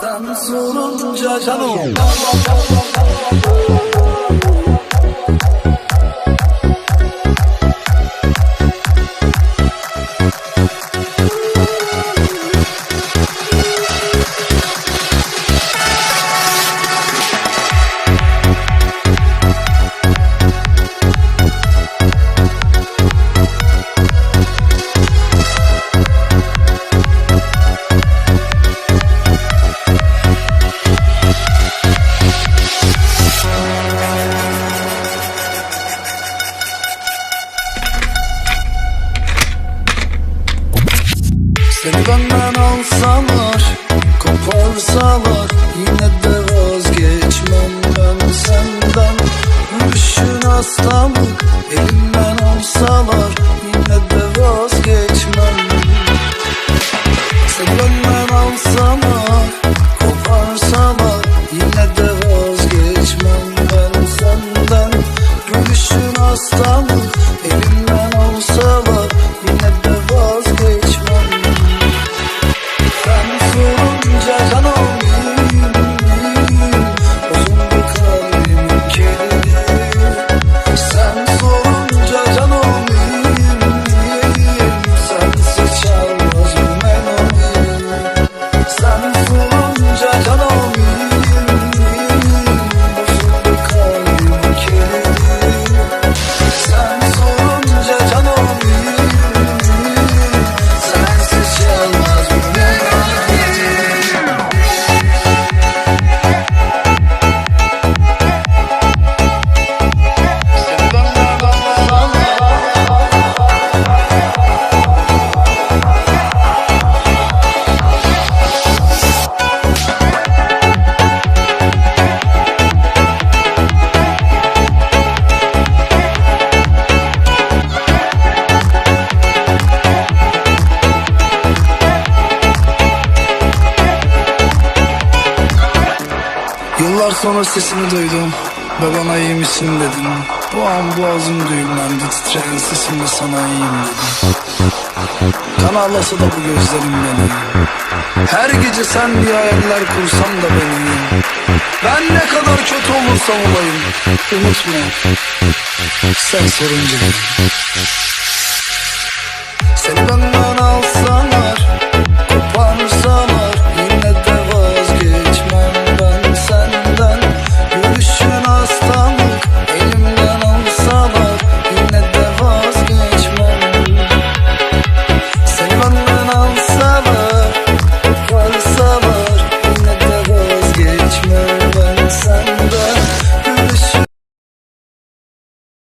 Sen sorunca canım Seni benden alsalar Koparsalar. Yine de vazgeçmem ben senden. Düşün hastalık Elimden alsalar. Yine de vazgeçmem. Seni benden alsalar Koparsalar. Yine de vazgeçmem ben senden. Gülüşün hastalık Yıllar sonra sesini duydum. Ve bana iyi misin dedin Bu an boğazım düğümlendi titreyen sesimle sana iyiyim dedim. Kan ağlasa da bu gözlerim beni Her gece sen diye hayaller kursan da beni Ben ne kadar kötü olursam olayım Unutma. Sen sorunca